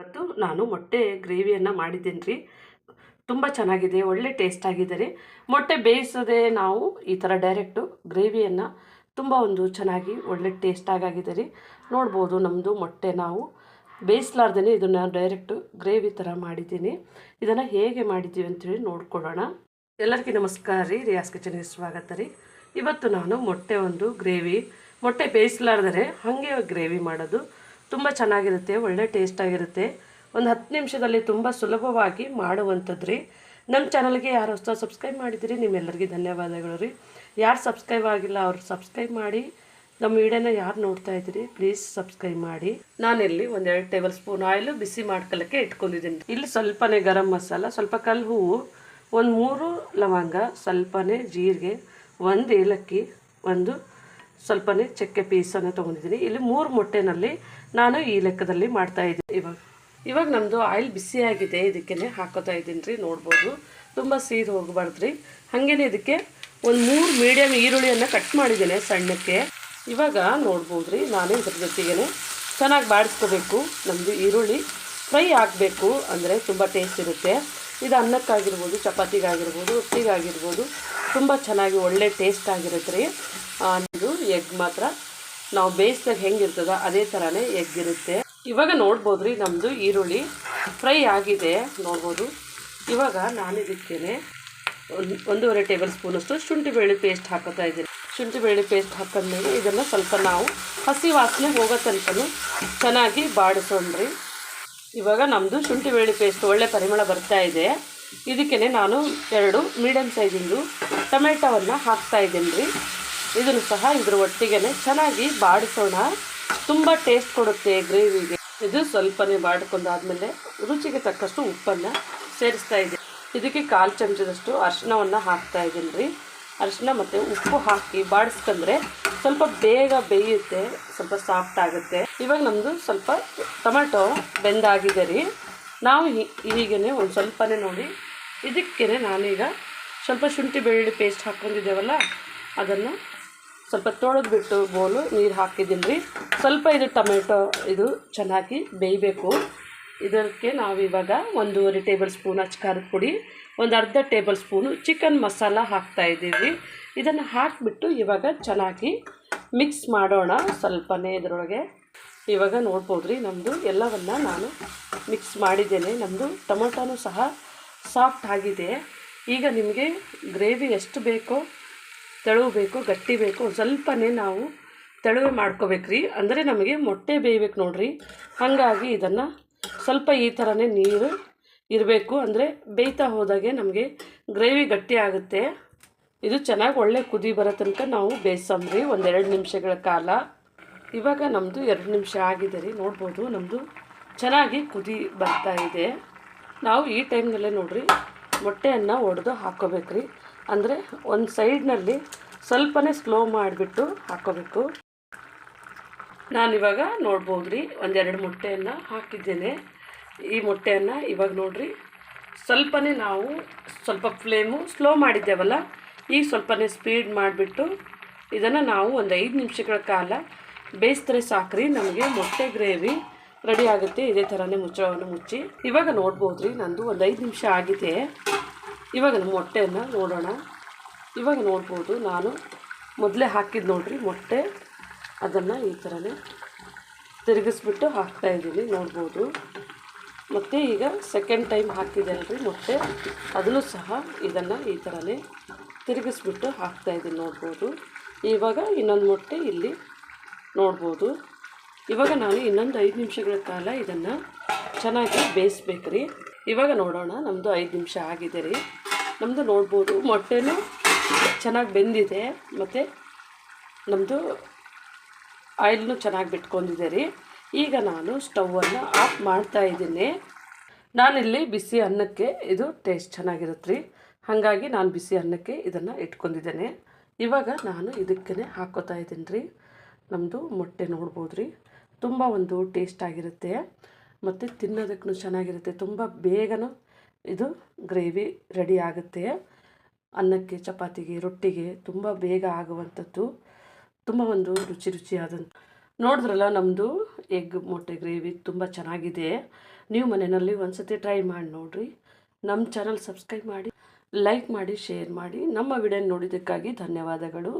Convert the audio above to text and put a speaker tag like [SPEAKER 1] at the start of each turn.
[SPEAKER 1] ಇವತ್ತು ನಾನು ಮೊಟ್ಟೆ ಗ್ರೇವಿಯನ್ನು ಮಾಡಿದ್ದೀನಿ ರೀ ತುಂಬ ಚೆನ್ನಾಗಿದೆ, ಒಳ್ಳೆ ಟೇಸ್ಟ್ ಆಗಿದೆ ರೀ ಮೊಟ್ಟೆ ಬೇಯಿಸದೆ ನಾವು ಈ ಥರ ಡೈರೆಕ್ಟು ಗ್ರೇವಿಯನ್ನು ತುಂಬ ಒಂದು ಚೆನ್ನಾಗಿ ಒಳ್ಳೆ ಟೇಸ್ಟ್ ಆಗಿದೆ ರೀ ನೋಡ್ಬೋದು ನಮ್ಮದು ಮೊಟ್ಟೆ ನಾವು ಬೇಯಿಸ್ಲಾರ್ದೇ ಇದನ್ನು ಡೈರೆಕ್ಟು ಗ್ರೇವಿ ಥರ ಮಾಡಿದ್ದೀನಿ. ಇದನ್ನು ಹೇಗೆ ಮಾಡಿದ್ದೀವಿ ಅಂತೇಳಿ ನೋಡ್ಕೊಳ್ಳೋಣ. ಎಲ್ಲರಿಗೂ ನಮಸ್ಕಾರ ರೀ ರಿಯಾಸ್ ಕಿಚನ್ಗೆ ಸ್ವಾಗತ ರೀ. ಇವತ್ತು ನಾನು ಮೊಟ್ಟೆ ಒಂದು ಗ್ರೇವಿ, ಮೊಟ್ಟೆ ಬೇಯಿಸ್ಲಾರ್ದರೆ ಹಾಗೆ ಗ್ರೇವಿ ಮಾಡೋದು. ತುಂಬ ಚೆನ್ನಾಗಿರುತ್ತೆ, ಒಳ್ಳೆ ಟೇಸ್ಟ್ ಆಗಿರುತ್ತೆ. ಒಂದು ಹತ್ತು ನಿಮಿಷದಲ್ಲಿ ತುಂಬ ಸುಲಭವಾಗಿ ಮಾಡುವಂಥದ್ದು ರೀ ನಮ್ಮ ಚಾನಲ್ಗೆ ಯಾರು ಹೊಸ ಸಬ್ಸ್ಕ್ರೈಬ್ ಮಾಡಿದ್ದೀರಿ ನಿಮ್ಮೆಲ್ಲರಿಗೂ ಧನ್ಯವಾದಗಳು ರೀ. ಯಾರು ಸಬ್ಸ್ಕ್ರೈಬ್ ಆಗಿಲ್ಲ, ಅವ್ರು ಸಬ್ಸ್ಕ್ರೈಬ್ ಮಾಡಿ. ನಮ್ಮ ವಿಡಿಯೋನ ಯಾರು ನೋಡ್ತಾ ಇದ್ದೀರಿ ಪ್ಲೀಸ್ ಸಬ್ಸ್ಕ್ರೈಬ್ ಮಾಡಿ. ನಾನಿಲ್ಲಿ ಒಂದೆರಡು ಟೇಬಲ್ ಸ್ಪೂನ್ ಆಯಿಲು ಬಿಸಿ ಮಾಡ್ಕೊಳ್ಳೋಕ್ಕೆ ಇಟ್ಕೊಂಡಿದ್ದೀನಿ. ಇಲ್ಲಿ ಸ್ವಲ್ಪನೇ ಗರಂ ಮಸಾಲ, ಸ್ವಲ್ಪ ಕಲ್ಲು ಹೂವು, ಒಂದು ಮೂರು ಲವಂಗ, ಸ್ವಲ್ಪನೇ ಜೀರಿಗೆ, ಒಂದು ಏಲಕ್ಕಿ, ಒಂದು ಸ್ವಲ್ಪನೇ ಚಕ್ಕೆ ಪೀಸನ್ನು ತೊಗೊಂಡಿದ್ದೀನಿ. ಇಲ್ಲಿ ಮೂರು ಮೊಟ್ಟೆನಲ್ಲಿ ನಾನು ಈ ಲೆಕ್ಕದಲ್ಲಿ ಮಾಡ್ತಾ ಇದ್ದೀನಿ. ಇವಾಗ ಇವಾಗ ನಮ್ಮದು ಆಯಿಲ್ ಬಿಸಿಯಾಗಿದೆ ಇದಕ್ಕೆ ಹಾಕೋತಾ ಇದ್ದೀನಿ ರೀ, ನೋಡ್ಬೋದು. ತುಂಬ ಸೀದ್ ಹೋಗಬಾರ್ದು ರೀ ಹಾಗೇನೆ ಇದಕ್ಕೆ ಒಂದು ಮೂರು ಮೀಡಿಯಮ್ ಈರುಳ್ಳಿಯನ್ನು ಕಟ್ ಮಾಡಿದ್ದೇನೆ ಸಣ್ಣಕ್ಕೆ. ಇವಾಗ ನೋಡ್ಬೋದು ರೀ, ನಾನು ಇದ್ರ ಜೊತೆಗೇ ಚೆನ್ನಾಗಿ ಬಾಡಿಸ್ಕೋಬೇಕು. ನಮ್ಮದು ಈರುಳ್ಳಿ ಫ್ರೈ ಆಗಬೇಕು ಅಂದರೆ ತುಂಬ ಟೇಸ್ಟ್ ಇರುತ್ತೆ. ಇದು ಅನ್ನಕ್ಕಾಗಿರ್ಬೋದು, ಚಪಾತಿಗಾಗಿರ್ಬೋದು, ರೊಟ್ಟಿಗಾಗಿರ್ಬೋದು, ತುಂಬ ಚೆನ್ನಾಗಿ ಒಳ್ಳೆ ಟೇಸ್ಟ್ ಆಗಿರುತ್ತೆ ರೀ. ಇದು ಎಗ್ ಮಾತ್ರ. ನಾವು ಬೇಯಿಸಿದಾಗ ಹೆಂಗಿರ್ತದ ಅದೇ ಥರನೇ ಎಗ್ ಇರುತ್ತೆ. ಇವಾಗ ನೋಡ್ಬೋದು ರೀ ನಮ್ಮದು ಈರುಳ್ಳಿ ಫ್ರೈ ಆಗಿದೆ, ನೋಡ್ಬೋದು. ಇವಾಗ ನಾನು ಇದಕ್ಕೇನೆ ಒಂದು, ಒಂದೂವರೆ ಟೇಬಲ್ ಸ್ಪೂನಷ್ಟು ಶುಂಠಿ ಬೆಳ್ಳುಳ್ಳಿ ಪೇಸ್ಟ್ ಹಾಕೋತಾ ಇದ್ದೀನಿ. ಶುಂಠಿ ಬೆಳ್ಳುಳ್ಳಿ ಪೇಸ್ಟ್ ಹಾಕಿದ್ಮೇಲೆ ಇದನ್ನು ಸ್ವಲ್ಪ ನಾವು ಹಸಿ ವಾಸನೆ ಹೋಗೋ ತನಕ ಚೆನ್ನಾಗಿ ಬಾಡಿಸೋಣ್ರಿ. ಇವಾಗ ನಮ್ಮದು ಶುಂಠಿ ಬೆಳ್ಳಿ ಪೇಸ್ಟ್ ಒಳ್ಳೆ ಪರಿಮಳ ಬರ್ತಾ ಇದೆ. ಇದಕ್ಕೇ ನಾನು ಎರಡು ಮೀಡಿಯಮ್ ಸೈಜಿಂದು ಟೊಮೆಟೊವನ್ನು ಹಾಕ್ತಾ ಇದ್ದೀನಿ ರೀ. ಇದನ್ನು ಸಹ ಇದ್ರ ಒಟ್ಟಿಗೆ ಚೆನ್ನಾಗಿ ಬಾಡಿಸೋಣ. ತುಂಬ ಟೇಸ್ಟ್ ಕೊಡುತ್ತೆ ಗ್ರೇವಿಗೆ ಇದು ಸ್ವಲ್ಪನೇ ಬಾಡ್ಕೊಂಡಾದಮೇಲೆ ರುಚಿಗೆ ತಕ್ಕಷ್ಟು ಉಪ್ಪನ್ನು ಸೇರಿಸ್ತಾ ಇದ್ದೀನಿ. ಇದಕ್ಕೆ ಕಾಲು ಚಮಚದಷ್ಟು ಅರಿಶಿನವನ್ನು ಹಾಕ್ತಾ ಇದ್ದೀನಿ ರೀ. ಅರಿಶಿನ ಮತ್ತು ಉಪ್ಪು ಹಾಕಿ ಬಾಡಿಸ್ಕೊಂಡ್ರೆ ಸ್ವಲ್ಪ ಬೇಗ ಬೇಯುತ್ತೆ, ಸ್ವಲ್ಪ ಸಾಫ್ಟ್ ಆಗುತ್ತೆ. ಇವಾಗ ನಮ್ಮದು ಸ್ವಲ್ಪ ಟೊಮೆಟೊ ಬೆಂದಾಗಿದೆ ರೀ. ನಾವು ಹೀಗೇ ಒಂದು ಸ್ವಲ್ಪನೇ ನೋಡಿ. ಇದಕ್ಕೇ ನಾನೀಗ ಸ್ವಲ್ಪ ಶುಂಠಿ ಬೆಳ್ಳುಳ್ಳಿ ಪೇಸ್ಟ್ ಹಾಕ್ಕೊಂಡಿದ್ದೇವಲ್ಲ, ಅದನ್ನು ಸ್ವಲ್ಪ ತೊಳೆದು ಬಿಟ್ಟು ಬೋಲು ನೀರು ಹಾಕಿದ್ದೀನಿ ರೀ. ಸ್ವಲ್ಪ ಇದು ಟೊಮೆಟೊ ಇದು ಚೆನ್ನಾಗಿ ಬೇಯಬೇಕು. ಇದಕ್ಕೆ ನಾವಿವಾಗ ಒಂದೂವರೆ ಟೇಬಲ್ ಸ್ಪೂನ್ ಅಚ್ಕಾರದ ಪುಡಿ, ಒಂದು ಅರ್ಧ ಟೇಬಲ್ ಸ್ಪೂನು ಚಿಕನ್ ಮಸಾಲ ಹಾಕ್ತಾ ಇದ್ದೀವಿ. ಇದನ್ನು ಹಾಕಿಬಿಟ್ಟು ಇವಾಗ ಚೆನ್ನಾಗಿ ಮಿಕ್ಸ್ ಮಾಡೋಣ ಸ್ವಲ್ಪನೇ ಇದರೊಳಗೆ. ಇವಾಗ ನೋಡ್ಬೋದು ರೀ ನಮ್ಮದು ಎಲ್ಲವನ್ನು ನಾನು ಮಿಕ್ಸ್ ಮಾಡಿದ್ದೇನೆ. ನಮ್ಮದು ಟೊಮೊಟೊನೂ ಸಹ ಸಾಫ್ಟ್ ಆಗಿದೆ. ಈಗ ನಿಮಗೆ ಗ್ರೇವಿ ಎಷ್ಟು ಬೇಕೋ, ತೆಳುವು ಬೇಕೋ, ಗಟ್ಟಿ ಬೇಕು ಸ್ವಲ್ಪನೇ ನಾವು ತೆಳುವೆ ಮಾಡ್ಕೋಬೇಕ್ರಿ. ಅಂದರೆ ನಮಗೆ ಮೊಟ್ಟೆ ಬೇಯಬೇಕು ನೋಡ್ರಿ. ಹಾಗಾಗಿ ಇದನ್ನು ಸ್ವಲ್ಪ ಈ ಥರನೇ ನೀರು ಇರಬೇಕು. ಅಂದರೆ ಬೇಯ್ತಾ ಹೋದಾಗೆ ನಮಗೆ ಗ್ರೇವಿ ಗಟ್ಟಿ ಆಗುತ್ತೆ. ಇದು ಚೆನ್ನಾಗಿ ಒಳ್ಳೆ ಕುದಿ ಬರೋ ತನಕ ನಾವು ಬೇಯಿಸಮ್ರಿ ಒಂದೆರಡು ನಿಮಿಷಗಳ ಕಾಲ. ಇವಾಗ ನಮ್ಮದು ಎರಡು ನಿಮಿಷ ಆಗಿದೆ ರೀ, ನೋಡ್ಬೋದು ನಮ್ಮದು ಚೆನ್ನಾಗಿ ಕುದಿ ಬರ್ತಾ ಇದೆ. ನಾವು ಈ ಟೈಮ್ನಲ್ಲೇ ನೋಡ್ರಿ ಮೊಟ್ಟೆಯನ್ನು ಒಡೆದು ಹಾಕ್ಕೋಬೇಕ್ರಿ ಅಂದರೆ ಒಂದು ಸೈಡ್ನಲ್ಲಿ ಸ್ವಲ್ಪನೇ ಸ್ಲೋ ಮಾಡಿಬಿಟ್ಟು ಹಾಕ್ಕೋಬೇಕು ನಾನಿವಾಗ ನೋಡ್ಬೋದು ರೀ, ಒಂದೆರಡು ಮೊಟ್ಟೆಯನ್ನು ಹಾಕಿದ್ದೇನೆ. ಈ ಮೊಟ್ಟೆಯನ್ನು ಇವಾಗ ನೋಡ್ರಿ. ಸ್ವಲ್ಪನೇ ನಾವು ಸ್ವಲ್ಪ ಫ್ಲೇಮು ಸ್ಲೋ ಮಾಡಿದ್ದೇವಲ್ಲ, ಈಗ ಸ್ವಲ್ಪನೇ ಸ್ಪೀಡ್ ಮಾಡಿಬಿಟ್ಟು ಇದನ್ನು ನಾವು ಒಂದು ಐದು ನಿಮಿಷಗಳ ಕಾಲ ಬೇಯಿಸಿದ್ರೆ ಸಾಕ್ರಿ, ನಮಗೆ ಮೊಟ್ಟೆ ಗ್ರೇವಿ ರೆಡಿ ಆಗುತ್ತೆ. ಇದೇ ಥರನೇ ಮುಚ್ಚಳವನ್ನು ಮುಚ್ಚಿ ಇವಾಗ ನೋಡ್ಬೋದು ರೀ ನಂದು ಒಂದು ಐದು ನಿಮಿಷ ಆಗಿದೆ. ಇವಾಗ ಮೊಟ್ಟೆಯನ್ನು ನೋಡೋಣ. ಇವಾಗ ನೋಡ್ಬೋದು ನಾನು ಮೊದಲೇ ಹಾಕಿದ್ದು ನೋಡ್ರಿ ಮೊಟ್ಟೆ. ಅದನ್ನು ಈ ಥರನೇ ತಿರುಗಿಸ್ಬಿಟ್ಟು ಹಾಕ್ತಾಯಿದ್ದೀನಿ ನೋಡ್ಬೋದು. ಮತ್ತು ಈಗ ಸೆಕೆಂಡ್ ಟೈಮ್ ಹಾಕಿದೆ ಅಲ್ರಿ ಮೊಟ್ಟೆ. ಅದನ್ನು ಸಹ ಇದನ್ನು ಈ ಥರನೇ ತಿರುಗಿಸ್ಬಿಟ್ಟು ಹಾಕ್ತಾಯಿದ್ದೀನಿ ನೋಡ್ಬೋದು. ಇವಾಗ ಇನ್ನೊಂದು ಮೊಟ್ಟೆ ಇಲ್ಲಿ ನೋಡ್ಬೋದು. ಇವಾಗ ನಾನು ಇನ್ನೊಂದು ಐದು ನಿಮಿಷಗಳ ಕಾಲ ಇದನ್ನು ಚೆನ್ನಾಗಿ ಬೇಯಿಸ್ಬೇಕು ರೀ ಇವಾಗ ನೋಡೋಣ ನಮ್ಮದು ಐದು ನಿಮಿಷ ಆಗಿದೆ ರೀ. ನಮ್ಮದು ನೋಡ್ಬೋದು ಮೊಟ್ಟೆನೂ ಚೆನ್ನಾಗಿ ಬೆಂದಿದೆ. ಮತ್ತು ನಮ್ಮದು ಆಯಿಲ್ನು ಚೆನ್ನಾಗಿ ಬಿಟ್ಕೊಂಡಿದೆ ರೀ. ಈಗ ನಾನು ಸ್ಟವನ್ನು ಆಫ್ ಮಾಡ್ತಾ ಇದ್ದೀನಿ. ನಾನಿಲ್ಲಿ ಬಿಸಿ ಅನ್ನಕ್ಕೆ ಇದು ಟೇಸ್ಟ್ ಚೆನ್ನಾಗಿರುತ್ತೆ ರೀ ಹಾಗಾಗಿ ನಾನು ಬಿಸಿ ಅನ್ನಕ್ಕೆ ಇದನ್ನು ಇಟ್ಕೊಂಡಿದ್ದೇನೆ. ಇವಾಗ ನಾನು ಇದಕ್ಕೇ ಹಾಕೋತಾ ಇದ್ದೀನಿ ರೀ ನಮ್ಮದು ಮೊಟ್ಟೆ ನೋಡ್ಬೋದು ರೀ ತುಂಬ ಒಂದು ಟೇಸ್ಟ್ ಆಗಿರುತ್ತೆ. ಮತ್ತು ತಿನ್ನೋದಕ್ಕೂ ಚೆನ್ನಾಗಿರುತ್ತೆ. ತುಂಬ ಬೇಗನೂ ಇದು ಗ್ರೇವಿ ರೆಡಿ ಆಗುತ್ತೆ. ಅನ್ನಕ್ಕೆ, ಚಪಾತಿಗೆ, ರೊಟ್ಟಿಗೆ ತುಂಬ ಬೇಗ ಆಗುವಂಥದ್ದು. ತುಂಬ ಒಂದು ರುಚಿ ರುಚಿಯಾದಂಥ ನೋಡಿದ್ರಲ್ಲ ನಮ್ಮದು ಎಗ್ ಮೊಟ್ಟೆ ಗ್ರೇವಿ ತುಂಬ ಚೆನ್ನಾಗಿದೆ. ನೀವು ಮನೆಯಲ್ಲಿ ಒಂದ್ಸತಿ ಟ್ರೈ ಮಾಡಿ ನೋಡಿರಿ. ನಮ್ಮ ಚಾನಲ್ ಸಬ್ಸ್ಕ್ರೈಬ್ ಮಾಡಿ ಲೈಕ್ ಮಾಡಿ ಶೇರ್ ಮಾಡಿ. ನಮ್ಮ ವಿಡಿಯೋ ನೋಡಿದ್ದಕ್ಕಾಗಿ ಧನ್ಯವಾದಗಳು.